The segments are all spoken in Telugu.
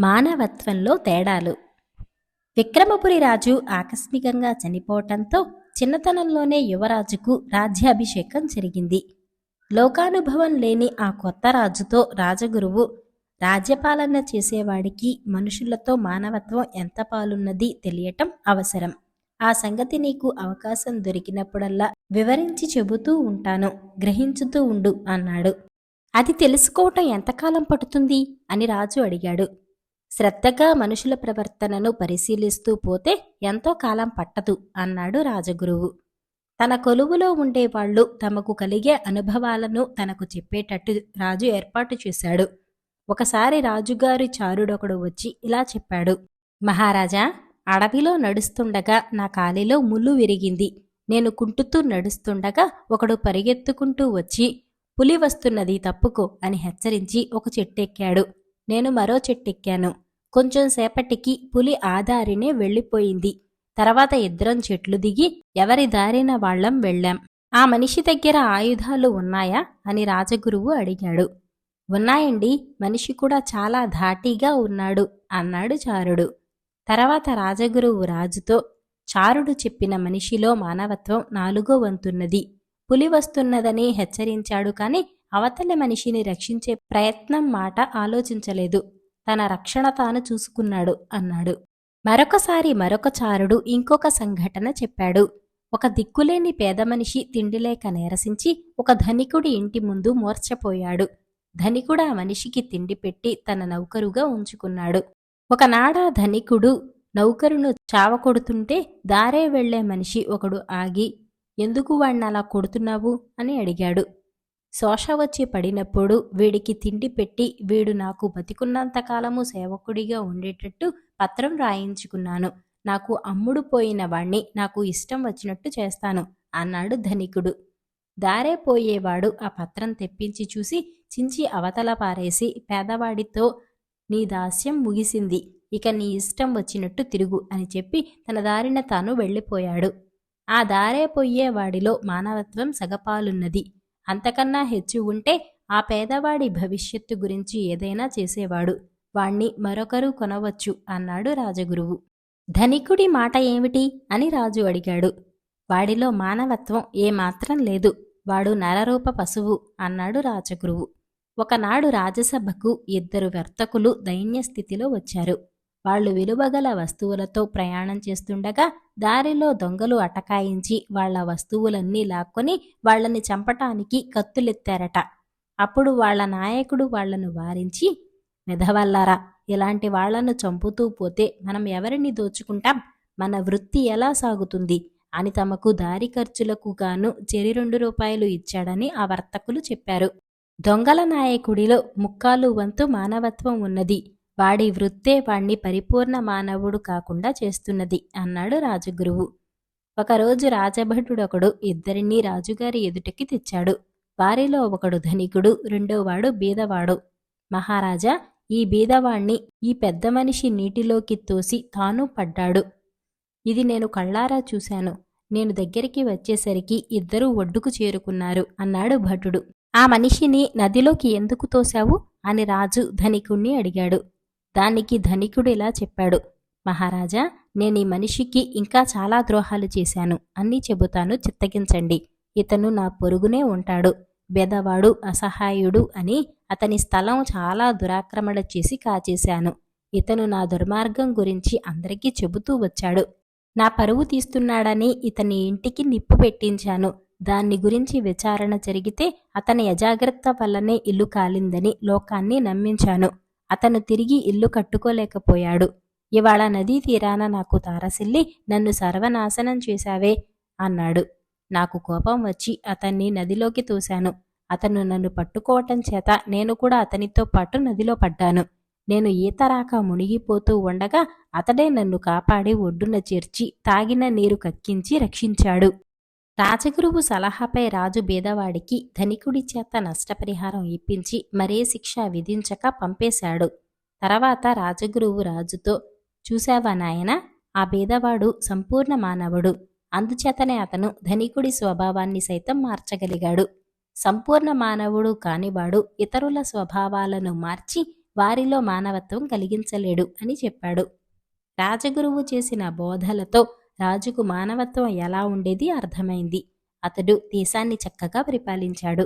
మానవత్వంలో తేడాలు. విక్రమపురి రాజు ఆకస్మికంగా చనిపోవటంతో చిన్నతనంలోనే యువరాజుకు రాజ్యాభిషేకం జరిగింది. లోకానుభవం లేని ఆ కొత్త రాజుతో రాజగురువు రాజ్యపాలన చేసేవాడికి మనుషులతో మానవత్వం ఎంత పాలున్నది తెలియటం అవసరం. ఆ సంగతి నీకు అవకాశం దొరికినప్పుడల్లా వివరించి చెబుతూ ఉంటాను గ్రహించుతూ ఉండు అన్నాడు. అది తెలుసుకోవటం ఎంతకాలం పడుతుంది అని రాజు అడిగాడు. శ్రద్ధగా మనుషుల ప్రవర్తనను పరిశీలిస్తూ పోతే ఎంతో కాలం పట్టదు అన్నాడు రాజగురువు. తన కొలువులో ఉండేవాళ్ళు తమకు కలిగే అనుభవాలను తనకు చెప్పేటట్టు రాజు ఏర్పాటు చేశాడు. ఒకసారి రాజుగారి చారుడొకడు వచ్చి ఇలా చెప్పాడు. మహారాజా అడవిలో నడుస్తుండగా నా కాలిలో ముళ్ళు విరిగింది. నేను కుంటుతూ నడుస్తుండగా ఒకడు పరిగెత్తుకుంటూ వచ్చి పులి వస్తున్నది తప్పుకో అని హెచ్చరించి ఒక చెట్టెక్కాడు. నేను మరో చెట్టెక్కాను. కొంచెం సేపటికి పులి ఆదారినే వెళ్ళిపోయింది. తర్వాత ఇద్దరం చెట్లు దిగి ఎవరి దారిన వాళ్ళం వెళ్ళాం. ఆ మనిషి దగ్గర ఆయుధాలు ఉన్నాయా? అని రాజగురువు అడిగాడు. ఉన్నాయండి. మనిషి కూడా చాలా ధాటిగా ఉన్నాడు అన్నాడు చారుడు. తర్వాత రాజగురువు రాజుతో చారుడు చెప్పిన మనిషిలో మానవత్వం నాలుగో వంతున్నది. పులి వస్తున్నదని హెచ్చరించాడు కాని అవతలి మనిషిని రక్షించే ప్రయత్నం మాట ఆలోచించలేదు. తన రక్షణ తాను చూసుకున్నాడు అన్నాడు. మరొకసారి మరొక చారుడు ఇంకొక సంఘటన చెప్పాడు. ఒక దిక్కులేని పేద మనిషి తిండిలేక నీరసించి ఒక ధనికుడి ఇంటి ముందు మూర్చపోయాడు ధనికుడు ఆ మనిషికి తిండి పెట్టి తన నౌకరుగా ఉంచుకున్నాడు. ఒకనాడా ధనికుడు నౌకరును చావకొడుతుంటే దారే వెళ్ళే మనిషి ఒకడు ఆగి ఎందుకు వాణ్ణి అలా కొడుతున్నావు? అని అడిగాడు. శోష వచ్చి పడినప్పుడు వీడికి తిండి పెట్టి వీడు నాకు బతికున్నంతకాలము సేవకుడిగా ఉండేటట్టు పత్రం రాయించుకున్నాను. నాకు అమ్ముడు పోయిన వాణ్ణి నాకు ఇష్టం వచ్చినట్టు చేస్తాను అన్నాడు ధనికుడు. దారే పోయేవాడు ఆ పత్రం తెప్పించి చూసి చించి అవతల పారేసి పేదవాడితో నీ దాస్యం ముగిసింది ఇక నీ ఇష్టం వచ్చినట్టు తిరుగు అని చెప్పి తన దారిన తాను వెళ్ళిపోయాడు. ఆ దారే పోయేవాడిలో మానవత్వం సగపాలున్నది. అంతకన్నా హెచ్చు ఉంటే ఆ పేదవాడి భవిష్యత్తు గురించి ఏదైనా చేసేవాడు. వాణ్ణి మరొకరు కొనవచ్చు అన్నాడు రాజగురువు. ధనికుడి మాట ఏమిటి అని రాజు అడిగాడు. వాడిలో మానవత్వం ఏమాత్రం లేదు. వాడు నరరూప పశువు అన్నాడు రాజగురువు. ఒకనాడు రాజసభకు ఇద్దరు వర్తకులు దైన్య స్థితిలో వచ్చారు. వాళ్ళు విలువగల వస్తువులతో ప్రయాణం చేస్తుండగా దారిలో దొంగలు అటకాయించి వాళ్ళ వస్తువులన్నీ లాక్కొని వాళ్ళని చంపటానికి కత్తులెత్తారట. అప్పుడు వాళ్ళ నాయకుడు వాళ్ళను వారించి మెదవల్లారా ఇలాంటి వాళ్ళను చంపుతూ పోతే మనం ఎవరిని దోచుకుంటాం? మన వృత్తి ఎలా సాగుతుంది అని తమకు దారి ఖర్చులకు గాను చెరి రెండు రూపాయలు ఇచ్చాడని ఆ వర్తకులు చెప్పారు. దొంగల నాయకుడిలో ముక్కాలు వంతు మానవత్వం ఉన్నది. వాడి వృత్తే వాణ్ణి పరిపూర్ణ మానవుడు కాకుండా చేస్తున్నది అన్నాడు రాజగురువు. ఒకరోజు రాజభటుడొకడు ఇద్దరినీ రాజుగారి ఎదుటికి తెచ్చాడు. వారిలో ఒకడు ధనికుడు రెండోవాడు బీదవాడు. మహారాజా ఈ బీదవాణ్ణి ఈ పెద్ద మనిషి నీటిలోకి తోసి తాను పడ్డాడు. ఇది నేను కళ్ళారా చూశాను. నేను దగ్గరికి వచ్చేసరికి ఇద్దరూ ఒడ్డుకు చేరుకున్నారు అన్నాడు భటుడు. ఆ మనిషిని నదిలోకి ఎందుకు తోశావు? అని రాజు ధనికుణ్ణి అడిగాడు. దానికి ధనికుడు ఇలా చెప్పాడు. మహారాజా నేను ఈ మనిషికి ఇంకా చాలా ద్రోహాలు చేశాను. అన్నీ చెబుతాను చిత్తగించండి. ఇతను నా పొరుగునే ఉంటాడు. బెదవాడు అసహాయుడు అని అతని స్థలం చాలా దురాక్రమణ చేసి కాచేశాను. ఇతను నా దుర్మార్గం గురించి అందరికీ చెబుతూ వచ్చాడు. నా పరువు తీస్తున్నాడని ఇతని ఇంటికి నిప్పు పెట్టించాను. దాన్ని గురించి విచారణ జరిగితే అతని అజాగ్రత్త వల్లనే ఇల్లు కాలిందని లోకాన్ని నమ్మించాను. అతను తిరిగి ఇల్లు కట్టుకోలేకపోయాడు. ఇవాళ నదీ తీరాన నాకు తారసిల్లి నన్ను సర్వనాశనం చేశావే అన్నాడు. నాకు కోపం వచ్చి అతన్ని నదిలోకి తోశాను. అతను నన్ను పట్టుకోవటం చేత నేను కూడా అతనితో పాటు నదిలో పడ్డాను. నేను ఈత రాక మునిగిపోతూ ఉండగా అతడే నన్ను కాపాడి ఒడ్డున చేర్చి తాగిన నీరు కక్కించి రక్షించాడు. రాజగురువు సలహాపై రాజు బీదవాడికి ధనికుడి చేత నష్టపరిహారం ఇప్పించి మరే శిక్ష విధించక పంపేశాడు. తర్వాత రాజగురువు రాజుతో చూశావా నాయన ఆ బీదవాడు సంపూర్ణ మానవుడు. అందుచేతనే అతను ధనికుడి స్వభావాన్ని సైతం మార్చగలిగాడు. సంపూర్ణ మానవుడు కానివాడు ఇతరుల స్వభావాలను మార్చి వారిలో మానవత్వం కలిగించలేడు అని చెప్పాడు. రాజగురువు చేసిన బోధలతో రాజుకు మానవత్వం ఎలా ఉండేది అర్థమైంది. అతడు దేశాన్ని చక్కగా పరిపాలించాడు.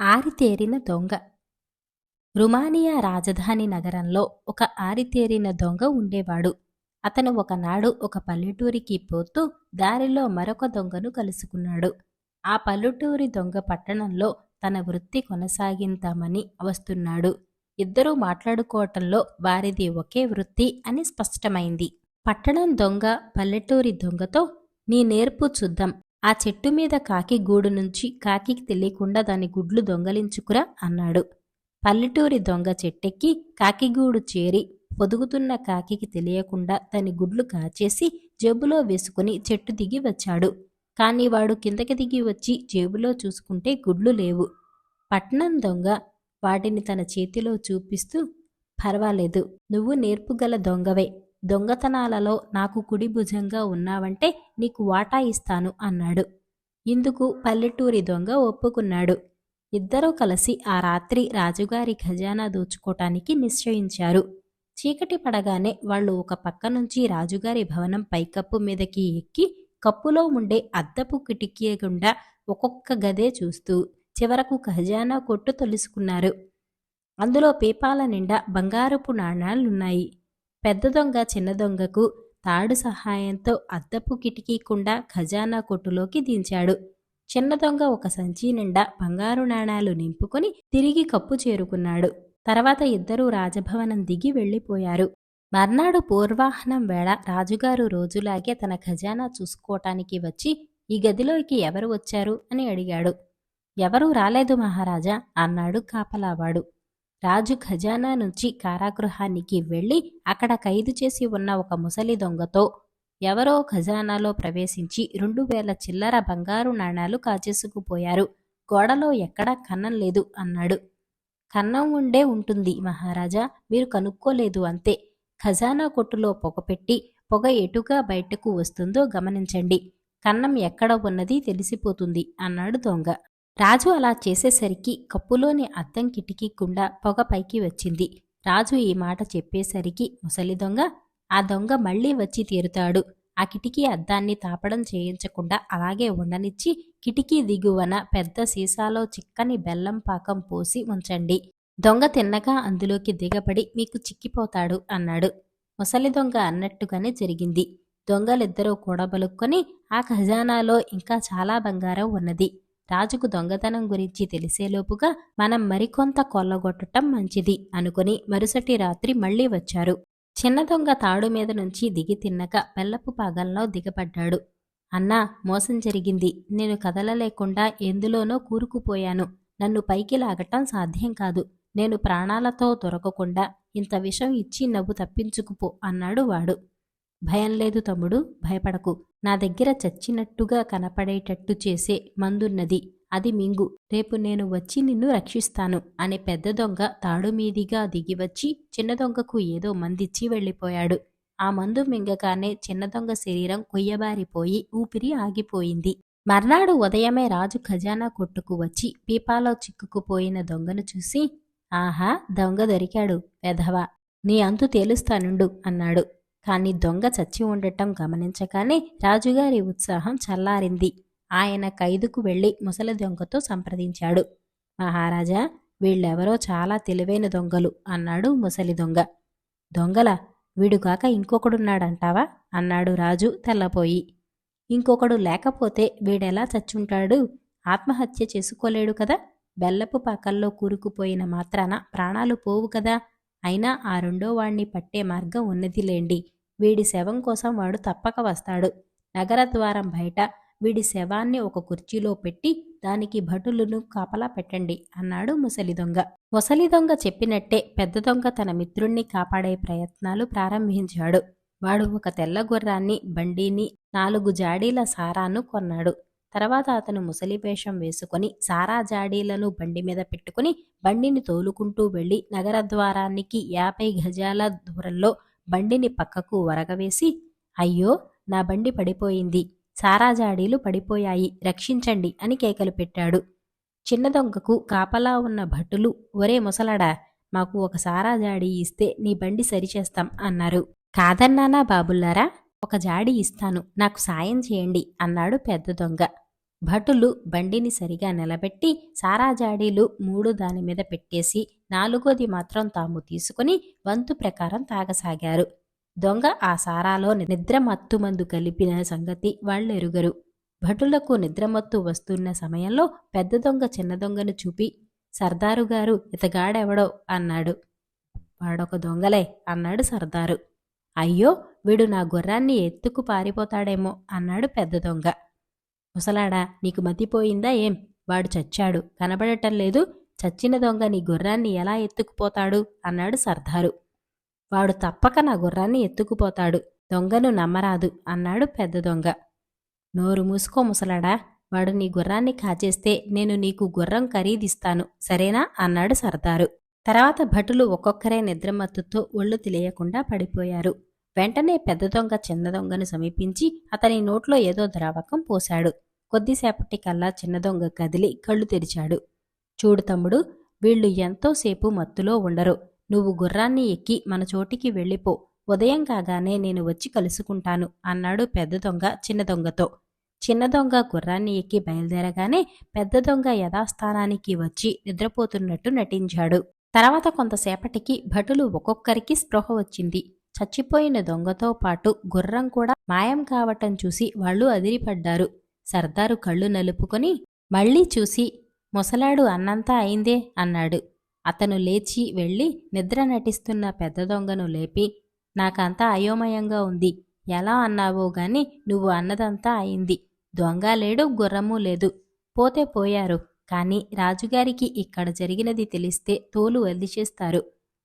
ఆరితేరిన దొంగ. రుమానియా రాజధాని నగరంలో ఒక ఆరితేరిన దొంగ ఉండేవాడు. అతను ఒకనాడు ఒక పల్లెటూరికి పోతూ దారిలో మరొక దొంగను కలుసుకున్నాడు. ఆ పల్లెటూరి దొంగ పట్టణంలో తన వృత్తి కొనసాగింతామని వస్తున్నాడు ఇద్దరూ మాట్లాడుకోవటంలో వారిది ఒకే వృత్తి అని స్పష్టమైంది. పట్టణం దొంగ పల్లెటూరి దొంగతో నీ నేర్పు చూద్దాం. ఆ చెట్టు మీద కాకి గూడు నుంచి కాకికి తెలియకుండా దాని గుడ్లు దొంగలించుకురా అన్నాడు. పల్లెటూరి దొంగ చెట్టెక్కి కాకిగూడు చేరి పొదుగుతున్న కాకికి తెలియకుండా దాని గుడ్లు కాచేసి జేబులో వేసుకుని చెట్టు దిగి వచ్చాడు. కాని వాడు కిందకి దిగి వచ్చి జేబులో చూసుకుంటే గుడ్లు లేవు. పట్నం దొంగ వాటిని తన చేతిలో చూపిస్తూ పర్వాలేదు నువ్వు నేర్పుగల దొంగవే దొంగతనాలలో నాకు కుడి భుజంగా ఉన్నావంటే నీకు వాటా ఇస్తాను అన్నాడు. ఇందుకు పల్లెటూరి దొంగ ఒప్పుకున్నాడు. ఇద్దరూ కలిసి ఆ రాత్రి రాజుగారి ఖజానా దోచుకోటానికి నిశ్చయించారు. చీకటి పడగానే వాళ్ళు ఒక పక్క నుంచి రాజుగారి భవనం పైకప్పు మీదకి ఎక్కి కప్పులో ఉండే అద్దపు కిటికీ గుండా ఒక్కొక్క గదే చూస్తూ చివరకు ఖజానా కొట్టు తొలుసుకున్నారు. అందులో పీపాల నిండా బంగారపు నాణాలున్నాయి. పెద్ద దొంగ చిన్న దొంగకు తాడు సహాయంతో అద్దపు కిటికీ కుండా ఖజానా కొట్టులోకి దించాడు. చిన్న దొంగ ఒక సంచి నిండా బంగారు నాణాలు నింపుకొని తిరిగి కప్పు చేరుకున్నాడు. తర్వాత ఇద్దరూ రాజభవనం దిగి వెళ్ళిపోయారు. మర్నాడు పూర్వాహ్నం వేళ రాజుగారు రోజులాగే తన ఖజానా చూసుకోవటానికి వచ్చి ఈ గదిలోకి ఎవరు వచ్చారు? అని అడిగాడు. ఎవరూ రాలేదు మహారాజా అన్నాడు కాపలావాడు. రాజు ఖజానా నుంచి కారాగృహానికి వెళ్ళి అక్కడ ఖైదు చేసి ఉన్న ఒక ముసలి దొంగతో ఎవరో ఖజానాలో ప్రవేశించి రెండు వేల చిల్లర బంగారు నాణాలు కాచేసుకుపోయారు గోడలో ఎక్కడా కన్నం లేదు అన్నాడు. కన్నం ఉండే ఉంటుంది మహారాజా మీరు కనుక్కోలేదు అంతే. ఖజానా కొట్టులో పొగ పెట్టి పొగ ఎటుగా బయటకు వస్తుందో గమనించండి. కన్నం ఎక్కడ ఉన్నది తెలిసిపోతుంది అన్నాడు దొంగ. రాజు అలా చేసేసరికి కప్పులోని అద్దం కిటికీ గుండా పొగ పైకి వచ్చింది. రాజు ఈ మాట చెప్పేసరికి ముసలి దొంగ ఆ దొంగ మళ్ళీ వచ్చి తీరుతాడు. ఆ కిటికీ అద్దాన్ని తాపడం చేయించకుండా అలాగే ఉండనిచ్చి కిటికీ దిగువన పెద్ద సీసాలో చిక్కని బెల్లం పాకం పోసి ఉంచండి. దొంగ తిన్నగా అందులోకి దిగబడి మీకు చిక్కిపోతాడు అన్నాడు. ముసలి దొంగ అన్నట్టుగానే జరిగింది. దొంగలిద్దరూ కూడబలుక్కొని ఆ ఖజానాలో ఇంకా చాలా బంగారం ఉన్నది. రాజుకు దొంగతనం గురించి తెలిసేలోపుగా మనం మరికొంత కొల్లగొట్టటం మంచిది అనుకుని మరుసటి రాత్రి మళ్ళీ వచ్చారు. చిన్న దొంగ తాడు మీద నుంచి దిగి తిన్నక బెల్లపు పాగల్లో దిగబడ్డాడు అన్నా మోసం జరిగింది. నేను కదలలేకుండా ఎందులోనో కూరుకుపోయాను. నన్ను పైకి లాగటం సాధ్యం కాదు. నేను ప్రాణాలతో దొరకకుండా ఇంత విషం ఇచ్చి నవ్వు తప్పించుకుపో అన్నాడు వాడు. భయం లేదు తమ్ముడు భయపడకు. నా దగ్గర చచ్చినట్టుగా కనపడేటట్టు చేసే మందున్నది. అది మింగు. రేపు నేను వచ్చి నిన్ను రక్షిస్తాను అనే పెద్ద దొంగ తాడు మీదిగా దిగివచ్చి చిన్న దొంగకు ఏదో మందిచ్చి వెళ్ళిపోయాడు. ఆ మందు మింగగానే చిన్న దొంగ శరీరం కొయ్యబారిపోయి ఊపిరి ఆగిపోయింది. మర్నాడు ఉదయమే రాజు ఖజానా కొట్టుకు వచ్చి పీపాలో చిక్కుకుపోయిన దొంగను చూసి ఆహా దొంగ దొరికాడు వెధవా! నీ అంతు తేలుస్తానుండు అన్నాడు. కానీ దొంగ చచ్చి ఉండటం గమనించగానే రాజుగారి ఉత్సాహం చల్లారింది. ఆయన ఖైదుకు వెళ్ళి ముసలి దొంగతో సంప్రదించాడు. మహారాజా వీళ్ళెవరో చాలా తెలివైన దొంగలు అన్నాడు ముసలి దొంగ. దొంగల? వీడుగాక ఇంకొకడున్నాడంటావా? అన్నాడు రాజు తెల్లపోయి ఇంకొకడు లేకపోతే వీడెలా చచ్చుంటాడు? ఆత్మహత్య చేసుకోలేడు కదా? బెల్లపు పాకల్లో కూరుకుపోయిన మాత్రాన ప్రాణాలు పోవు కదా? అయినా ఆ రెండో వాణ్ణి పట్టే మార్గం ఉన్నదిలేండి. వీడి శవం కోసం వాడు తప్పక వస్తాడు. నగర ద్వారం బయట వీడి శవాన్ని ఒక కుర్చీలో పెట్టి దానికి భటులను కాపలా పెట్టండి అన్నాడు ముసలి దొంగ. ముసలి దొంగ చెప్పినట్టే పెద్ద దొంగ తన మిత్రుణ్ణి కాపాడే ప్రయత్నాలు ప్రారంభించాడు. వాడు ఒక తెల్ల గుర్రాన్ని బండిని నాలుగు జాడీల సారాను కొన్నాడు. తర్వాత అతను ముసలి వేషం వేసుకొని సారా జాడీలను బండి మీద పెట్టుకుని బండిని తోలుకుంటూ వెళ్ళి నగర ద్వారానికి యాభై గజాల దూరంలో బండిని పక్కకు వరగవేసి అయ్యో నా బండి పడిపోయింది. సారా జాడీలు పడిపోయాయి. రక్షించండి అని కేకలు పెట్టాడు. చిన్న దొంగకు కాపలా ఉన్న భటులు ఒరే ముసలడా మాకు ఒక సారా జాడీ ఇస్తే నీ బండి సరిచేస్తాం అన్నారు. కాదన్నానా బాబుల్లారా? ఒక జాడి ఇస్తాను నాకు సాయం చేయండి అన్నాడు పెద్ద దొంగ. భటులు బండిని సరిగా నిలబెట్టి సారా జాడీలు మూడు దాని మీద పెట్టేసి నాలుగోది మాత్రం తాము తీసుకుని వంతు ప్రకారం తాగసాగారు. దొంగ ఆ సారాలో నిద్రమత్తు మందు కలిపిన సంగతి వాళ్ళెరుగరు. భటులకు నిద్రమత్తు వస్తున్న సమయంలో పెద్ద దొంగ చిన్న దొంగను చూపి సర్దారు గారు ఇతగాడెవడో? అన్నాడు. వాడొక దొంగలే అన్నాడు సర్దారు. అయ్యో వీడు నా గుర్రాన్ని ఎత్తుకు పారిపోతాడేమో అన్నాడు పెద్ద దొంగ. ముసలాడా నీకు మతిపోయిందా ఏం? వాడు చచ్చాడు. కనబడటం లేదు. చచ్చిన దొంగ నీ గుర్రాన్ని ఎలా ఎత్తుకుపోతాడు? అన్నాడు సర్దారు. వాడు తప్పక నా గుర్రాన్ని ఎత్తుకుపోతాడు. దొంగను నమ్మరాదు అన్నాడు పెద్ద దొంగ. నోరు మూసుకో ముసలాడా. వాడు నీ గుర్రాన్ని కాచేస్తే నేను నీకు గుర్రం ఖరీదిస్తాను. సరేనా? అన్నాడు సర్దారు. తర్వాత భటులు ఒక్కొక్కరే నిద్రమత్తుతో ఒళ్ళు తెలియకుండా పడిపోయారు. వెంటనే పెద్ద దొంగ చిన్న దొంగను సమీపించి అతని నోట్లో ఏదో ద్రావకం పోశాడు. కొద్దిసేపటికల్లా చిన్న దొంగ కదిలి కళ్ళు తెరిచాడు. చూడు తమ్ముడు వీళ్ళు ఎంతోసేపు మత్తులో ఉండరు. నువ్వు గుర్రాన్ని ఎక్కి మన చోటికి వెళ్ళిపో. ఉదయం కాగానే నేను వచ్చి కలుసుకుంటాను అన్నాడు పెద్ద దొంగ చిన్న దొంగతో. చిన్న దొంగ గుర్రాన్ని ఎక్కి బయలుదేరగానే పెద్ద దొంగ యథాస్థానానికి వచ్చి నిద్రపోతున్నట్టు నటించాడు. తర్వాత కొంతసేపటికి భటులు ఒక్కొక్కరికి స్పృహ వచ్చింది. చచ్చిపోయిన దొంగతో పాటు గుర్రం కూడా మాయం కావటం చూసి వాళ్ళు అదిరిపడ్డారు. సర్దారు కళ్ళు నలుపుకొని మళ్ళీ చూసి ముసలాడు అన్నంతా అయిందే అన్నాడు. అతను లేచి వెళ్ళి నిద్ర నటిస్తున్న పెద్ద దొంగను లేపి నాకంతా అయోమయంగా ఉంది. ఎలా అన్నావో గాని నువ్వు అన్నదంతా అయింది. దొంగ లేడు గుర్రము లేదు. పోతే పోయారు. కాని రాజుగారికి ఇక్కడ జరిగినది తెలిస్తే తోలు వదిలిచేస్తారు.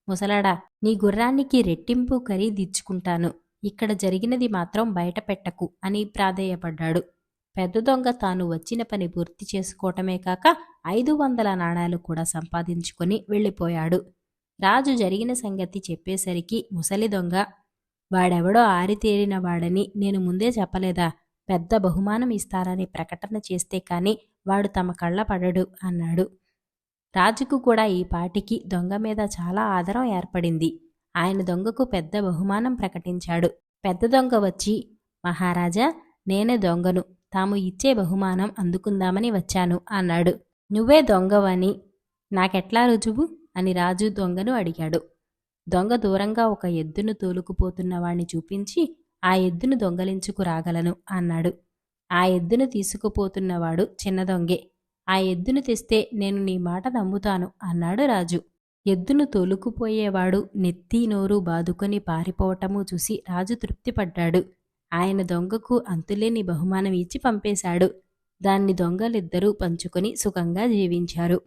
ముసలాడా నీ గుర్రానికి రెట్టింపు ఖరీదిచ్చుకుంటాను ఇక్కడ జరిగినది మాత్రం బయట పెట్టకు అని ప్రాధేయపడ్డాడు. పెద్ద దొంగ తాను వచ్చిన పని పూర్తి చేసుకోవటమే కాక ఐదు వందల నాణాలు కూడా సంపాదించుకొని వెళ్ళిపోయాడు. రాజు జరిగిన సంగతి చెప్పేసరికి ముసలి దొంగ వాడెవడో ఆరితేరిన వాడని నేను ముందే చెప్పలేదా? పెద్ద బహుమానం ఇస్తారని ప్రకటన చేస్తే కాని వాడు తమ కళ్ళ పడడు అన్నాడు. రాజుకు కూడా ఈ పాటికి దొంగ మీద చాలా ఆదరం ఏర్పడింది. ఆయన దొంగకు పెద్ద బహుమానం ప్రకటించాడు. పెద్ద దొంగ వచ్చి మహారాజా నేనే దొంగను. తాము ఇచ్చే బహుమానం అందుకుందామని వచ్చాను అన్నాడు. నువ్వే దొంగవని నాకెట్లా రుజువు? అని రాజు దొంగను అడిగాడు. దొంగ దూరంగా ఒక ఎద్దును తోలుకుపోతున్న వాణ్ణి చూపించి ఆ ఎద్దును దొంగలించుకు రాగలను అన్నాడు. ఆ ఎద్దును తీసుకుపోతున్నవాడు చిన్న దొంగే. ఆ ఎద్దును తెస్తే నేను నీ మాట నమ్ముతాను అన్నాడు రాజు. ఎద్దును తోలుకుపోయేవాడు నెత్తి నోరు బాదుకొని పారిపోవటము చూసి రాజు తృప్తిపడ్డాడు. ఆయన దొంగకు అంతులేని బహుమానం ఇచ్చి పంపేశాడు. దాన్ని దొంగలిద్దరూ పంచుకొని సుఖంగా జీవించారు.